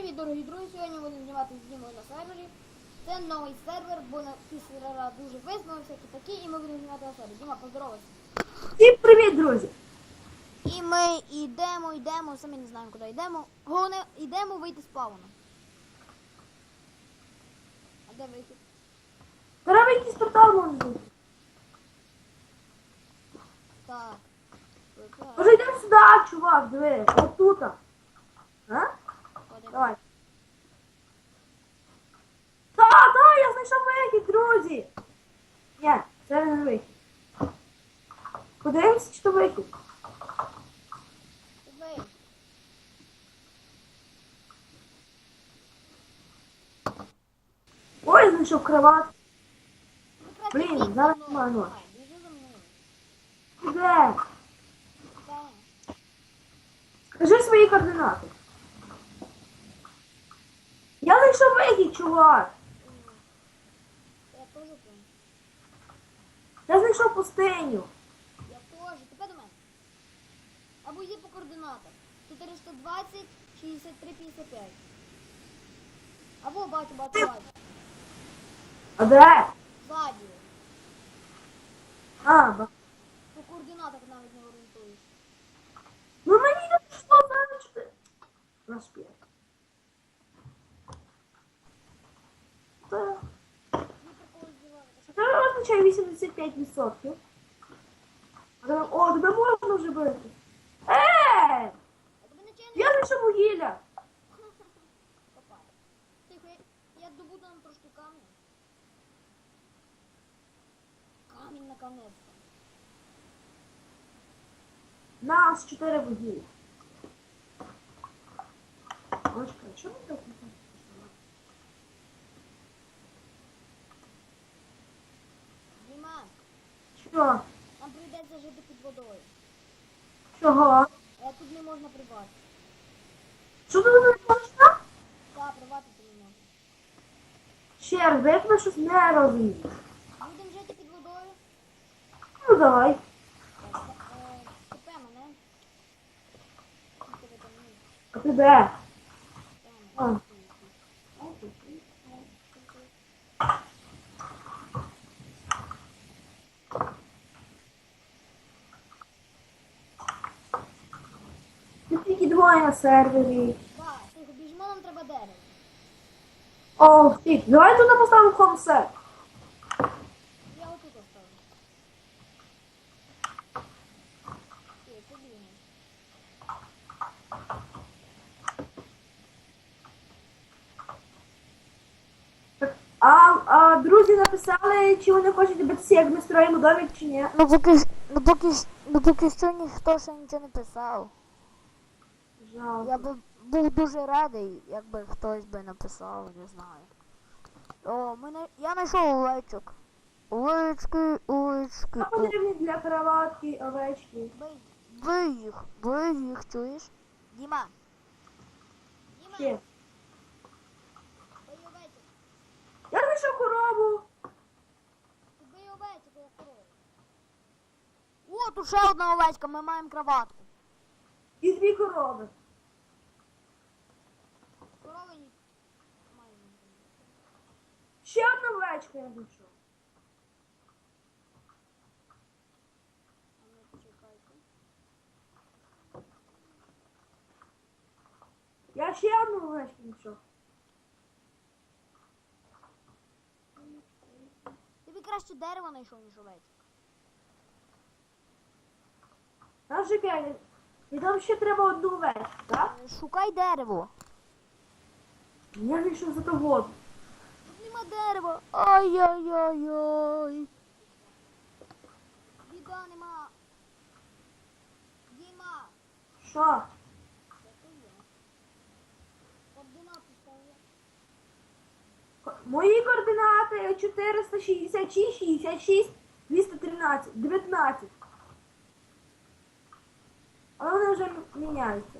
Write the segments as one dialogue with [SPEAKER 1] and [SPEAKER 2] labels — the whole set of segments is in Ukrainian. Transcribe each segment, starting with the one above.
[SPEAKER 1] привіт, дорогі друзі! Сьогодні будемо знімати знімок на сервері. Це новий сервер, бо на сервера дуже висновки всякі такі, і ми будемо знімати на сервері. Діма, поздоровайся.
[SPEAKER 2] Всім привіт, друзі!
[SPEAKER 1] І ми йдемо, йдемо, самі не знаємо, куди йдемо. Головне, йдемо вийти з павна. А де вихід?
[SPEAKER 2] Треба якийсь портал може бути.
[SPEAKER 1] Так.
[SPEAKER 2] Може йдемо сюди, чувак, диви, от тут. А? Давай. Та, та, я знайшов вихід, друзі! Ні, це не вихід. Подивимося, чи то вихід.
[SPEAKER 1] Ви.
[SPEAKER 2] Ой, знайшов кроват. Блін, зараз
[SPEAKER 1] мною.
[SPEAKER 2] Де? Скажи свої координати. Знайшов вихід, чувак.
[SPEAKER 1] Я теж помню.
[SPEAKER 2] Я знайшов пустиню.
[SPEAKER 1] Я теж. Тепер до мене. Або йди по координатах. 420, 63, 55. Або бачу, бачу, бачу.
[SPEAKER 2] А де?
[SPEAKER 1] Ззаді.
[SPEAKER 2] А, ба.
[SPEAKER 1] По координатах навіть не орієнтуюсь.
[SPEAKER 2] Ну мені не пішло, знаєш, що ти. Наш п'ять. Це, означає 85%. А о, тебе можна вже бити. Е! Я знайшов вугілля.
[SPEAKER 1] Тихо, я, добуду нам трошки камня. Камінь наконець.
[SPEAKER 2] Нас 4 вугілля. Очка, що ми так не
[SPEAKER 1] Діма,
[SPEAKER 2] Що?
[SPEAKER 1] нам прийдеться жити під водою.
[SPEAKER 2] Чого?
[SPEAKER 1] А тут не можна прибати.
[SPEAKER 2] Що ти не можна?
[SPEAKER 1] Та, приватити не можна.
[SPEAKER 2] Ще раз, бо я щось не розумію.
[SPEAKER 1] Будемо жити під водою.
[SPEAKER 2] Ну давай.
[SPEAKER 1] Так, е, мене. Ну, тебе.
[SPEAKER 2] А ти де? А. Ти двоє на сервері.
[SPEAKER 1] Тихо, біжимо, нам треба дерево.
[SPEAKER 2] О, стік, давай туди поставимо.
[SPEAKER 1] Я отут ти.
[SPEAKER 2] А, а друзі написали, чи вони хочуть битися, як ми строїмо домик, чи ні.
[SPEAKER 3] Ну поки, ну поки, ж- ну поки що ніхто ще нічого не писав.
[SPEAKER 2] Жалко.
[SPEAKER 3] Я би був дуже радий, якби хтось би написав, не знаю. О, мене, я знайшов овечок. Овечки, овечки. О,
[SPEAKER 2] потрібні для кроватки, овечки?
[SPEAKER 1] Бий.
[SPEAKER 3] їх, бий їх, чуєш?
[SPEAKER 1] Діма. Діма,
[SPEAKER 2] Ще.
[SPEAKER 1] бий овечок.
[SPEAKER 2] Я знайшов корову.
[SPEAKER 1] Бий овечок, я корову.
[SPEAKER 3] О, тут ще одна овечка, ми маємо кроватку.
[SPEAKER 2] І дві. Корови
[SPEAKER 1] ні. Майже.
[SPEAKER 2] Ще одна овечка я
[SPEAKER 1] ну.
[SPEAKER 2] Я ще одну знайшов.
[SPEAKER 1] Ти б краще дерево знайшов, ніж овечок.
[SPEAKER 2] А чекай, і там ще треба одну овечку, так?
[SPEAKER 3] Шукай дерево.
[SPEAKER 2] Я знайшов зато воду.
[SPEAKER 1] Дерева.
[SPEAKER 3] Ай-яй-яй-яй.
[SPEAKER 1] Біда нема. Діма.
[SPEAKER 2] Що? Мої координати 466, 66, 213, 19. Але вони вже міняються.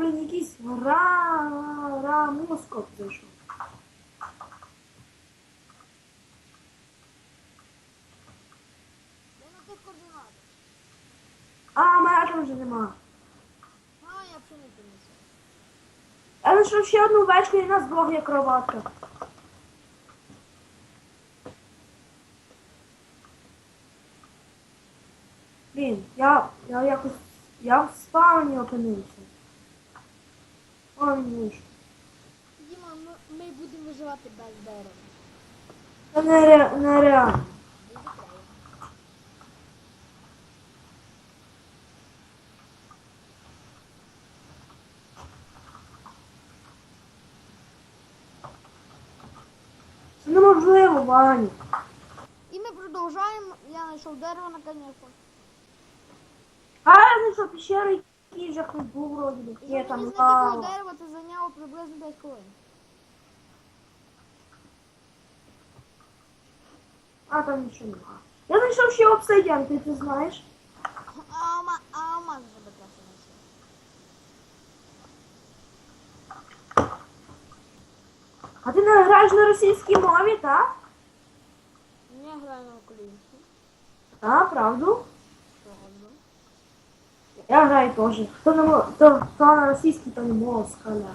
[SPEAKER 2] блін, якийсь ра ра мускоп зайшов. А, моя там вже нема.
[SPEAKER 1] А, я вже не донесу.
[SPEAKER 2] Я знайшов ще одну вечку і нас двох є кроватка. Блін, я, я якось, я в спавні опинився. Ой.
[SPEAKER 1] Діма, ми, ми будемо виживати без дерева.
[SPEAKER 2] Це нере, нереально.
[SPEAKER 1] Краю.
[SPEAKER 2] Це неможливо, Ваня.
[SPEAKER 1] І ми продовжаємо. Я знайшов дерево наконец-то.
[SPEAKER 2] А я знайшов пещеру, вже хтось був вроді би.
[SPEAKER 1] І
[SPEAKER 2] Є
[SPEAKER 1] щоб
[SPEAKER 2] там
[SPEAKER 1] мені знайти було
[SPEAKER 2] лава.
[SPEAKER 1] дерево, це зайняло приблизно 5 хвилин.
[SPEAKER 2] А там нічого нема. Я знайшов ще обсидіан, ти це знаєш?
[SPEAKER 1] А алма, а алмаз вже би краще знайшов.
[SPEAKER 2] А ти не граєш на російській мові, так?
[SPEAKER 1] Я граю на українську.
[SPEAKER 2] Так, правду? Я граю теж. Хто на, мо- хто, хто на російській, то не москаля.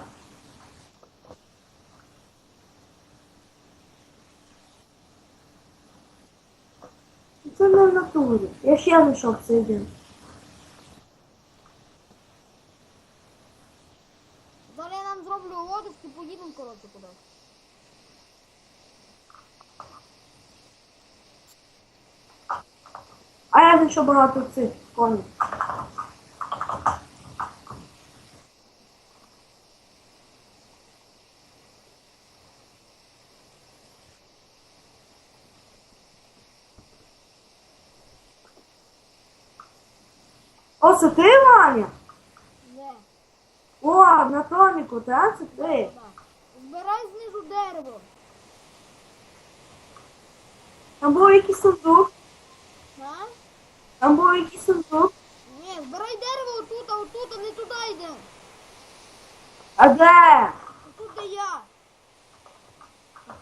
[SPEAKER 2] Це не в натурі. Я ще знайшов обсидіан.
[SPEAKER 1] Зараз я нам зроблю лодочку, поїдемо, коротше, кудись.
[SPEAKER 2] А я знайшов багато цих коней. О, це ти, Ваня?
[SPEAKER 1] Де?
[SPEAKER 2] О, на Томіку, так? Це ти.
[SPEAKER 1] Так. Збирай знизу дерево.
[SPEAKER 2] Там був якийсь сундук.
[SPEAKER 1] А?
[SPEAKER 2] Там був якийсь сундук.
[SPEAKER 1] Ні, збирай дерево отут, а отут, а не туди йде.
[SPEAKER 2] А де?
[SPEAKER 1] Отут де я.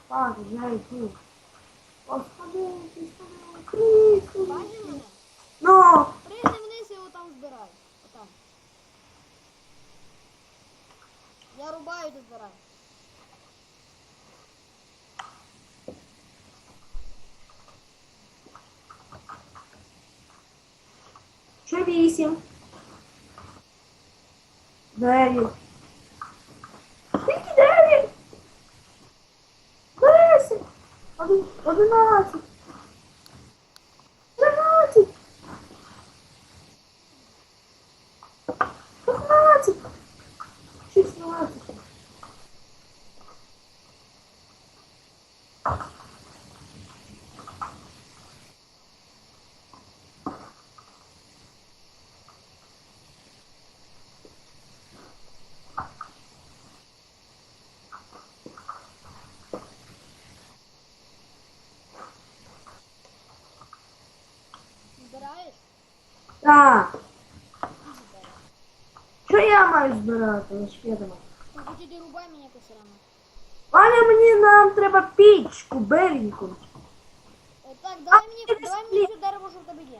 [SPEAKER 2] Так, я йду. Господи, Господи.
[SPEAKER 1] Бачиш мене?
[SPEAKER 2] Ну,
[SPEAKER 1] і там. Отам. Я рубаю, ти збирай.
[SPEAKER 2] що вісім? Дев'ять. Скільки дев'ять? Десять. Один- Одинадцять. Так. Що я маю збирати? Лише я думаю.
[SPEAKER 1] Ну, хоч іди рубай мені якось рано.
[SPEAKER 2] Ваня, мені нам треба пічку, беленьку.
[SPEAKER 1] Е, Так, давай мені,
[SPEAKER 2] ти
[SPEAKER 1] давай
[SPEAKER 2] не
[SPEAKER 1] мені все дерево, що в тебе є.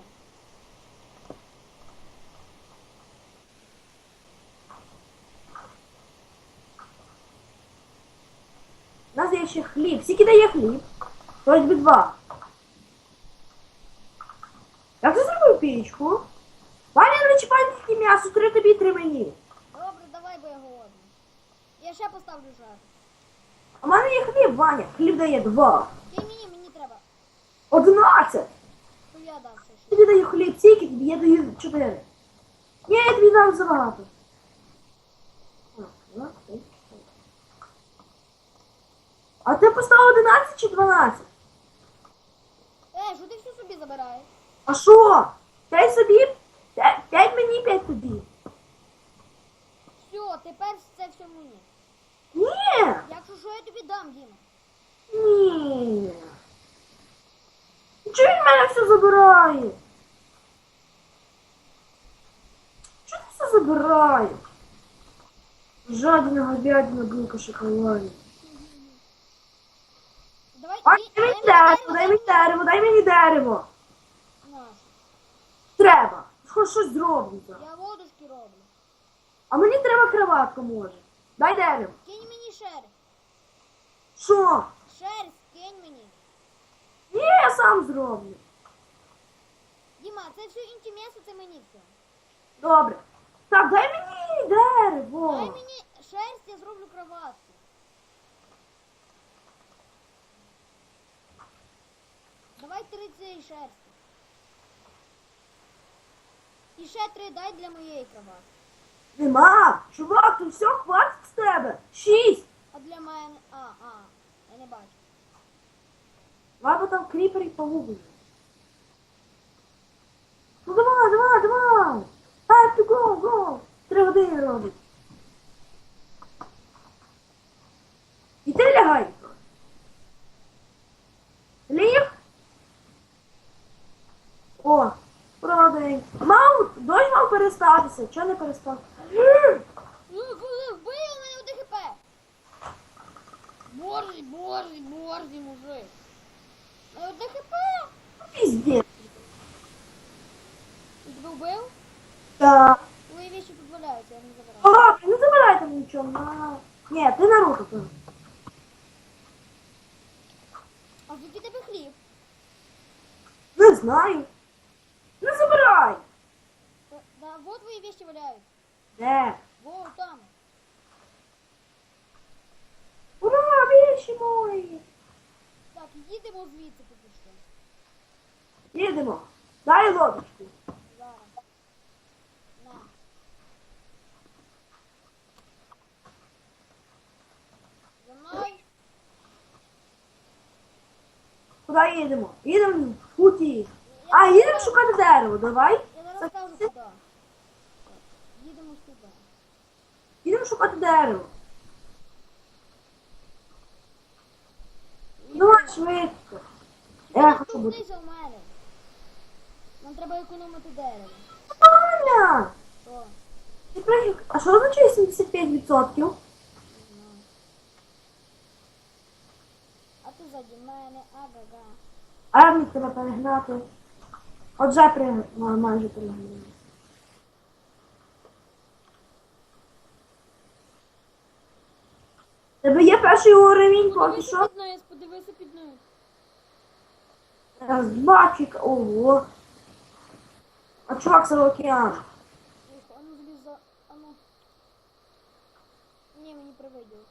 [SPEAKER 2] У нас є ще хліб. Скільки дає хліб? Хоч би два. Як ти зробив пічку? М'ясо, три тобі, три мені.
[SPEAKER 1] Добре, давай, бо я голодний. Я ще поставлю жар.
[SPEAKER 2] А в мене є хліб, Ваня. Хліб дає два.
[SPEAKER 1] Ти мені, мені треба.
[SPEAKER 2] Одинадцять.
[SPEAKER 1] То я дам все ще.
[SPEAKER 2] Тобі даю хліб, скільки тобі? Я даю чотири. Ні, я тобі дам забагато. А, ти поставив 11 чи 12?
[SPEAKER 1] Е, що ти все собі забираєш?
[SPEAKER 2] А що? П'ять собі? П'ять- П'ять мені, п'ять тобі.
[SPEAKER 1] Все, тепер це все мені.
[SPEAKER 2] Ні.
[SPEAKER 1] Якщо що, я тобі дам, Діма.
[SPEAKER 2] Ні. Чого він мене все забирає? Чого ти все забирає? Жадина, говядина, булка, шоколаді.
[SPEAKER 1] Давай,
[SPEAKER 2] Ай, дай мені дерево, дай мені дерево, дай мені дерево. Треба. Хоч щось зроблю. зараз.
[SPEAKER 1] Я водушки роблю.
[SPEAKER 2] А мені треба кроватка може. Дай дерево.
[SPEAKER 1] Кинь мені шерсть.
[SPEAKER 2] Що?
[SPEAKER 1] Шерсть, кинь мені.
[SPEAKER 2] Ні, я сам зроблю.
[SPEAKER 1] Діма, це все інтімесно, це мені все.
[SPEAKER 2] Добре. Так, дай мені дерево.
[SPEAKER 1] Дай мені шерсть, я зроблю кроватку. Давай три цієї шерсті. І ще три дай для моєї кроватки.
[SPEAKER 2] Нема. Чувак, тут все хватить з тебе. Шість.
[SPEAKER 1] А для мене. А, а, я не бачу.
[SPEAKER 2] Ладно, там кріпер і погубить. Ну давай, давай, давай. Time to go, go. Три години робить. І ти лягай. Ліг. О, продень. Мав, дощ мав перестатися. Чого не перестав?
[SPEAKER 1] Ну, коли вбив у мене один хп. Борзий, борзий, борзий, мужик. У мене одне хп.
[SPEAKER 2] Піздець.
[SPEAKER 1] І тебе вбив?
[SPEAKER 2] Так.
[SPEAKER 1] Твої вещи тут валяються, я не забираю.
[SPEAKER 2] О, не забирай там нічого. На... Ні, ти Наруто. ти.
[SPEAKER 1] А звідки тебе хліб?
[SPEAKER 2] Не знаю. Не забирай.
[SPEAKER 1] Та- Да, вот твої вещи валяються.
[SPEAKER 2] Де?
[SPEAKER 1] Во, там.
[SPEAKER 2] Ура, вещи мої.
[SPEAKER 1] Так, їдемо звідси поки що.
[SPEAKER 2] Їдемо. Дай лодочку.
[SPEAKER 1] Зараз. На. За мною.
[SPEAKER 2] Куди їдемо? Їдемо в путі. А, їдемо шукати дерево, давай.
[SPEAKER 1] Я зараз скажу куди. Так, Їдемо
[SPEAKER 2] шукати дерево. Давай швидко. Я
[SPEAKER 1] Ти
[SPEAKER 2] хочу бути.
[SPEAKER 1] в мене. Нам треба економити дерево.
[SPEAKER 2] Аня!
[SPEAKER 1] Що?
[SPEAKER 2] Ти А що означає 75%?
[SPEAKER 1] Не знаю. А ти заді мене, ага-га.
[SPEAKER 2] А я міг тебе перегнати. Отже, при... майже перегнали. Тебе є перший уровень, поки
[SPEAKER 1] Подивися
[SPEAKER 2] що.
[SPEAKER 1] під низ, подивися під низ.
[SPEAKER 2] Раз, два, чик, ого. А чувак це океан.
[SPEAKER 1] Тихо, а ну зліза, а ну. Ні, мені привиділось.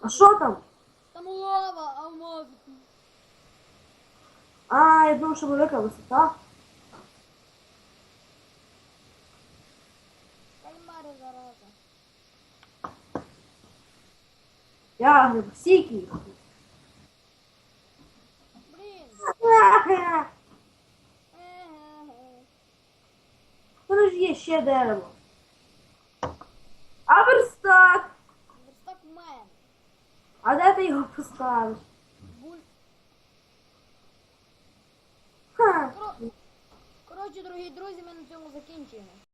[SPEAKER 2] А що там?
[SPEAKER 1] Там лава, алмазики.
[SPEAKER 2] А, я думав, що велика висота.
[SPEAKER 1] Блін.
[SPEAKER 2] Ага.
[SPEAKER 1] Еге-ге.
[SPEAKER 2] Там ж є ще дерево. А верстак.
[SPEAKER 1] Верстак в мене.
[SPEAKER 2] А де ти його поставиш?
[SPEAKER 1] Буль.
[SPEAKER 2] Ха.
[SPEAKER 1] Коротше, дорогі друзі, ми на цьому закінчуємо.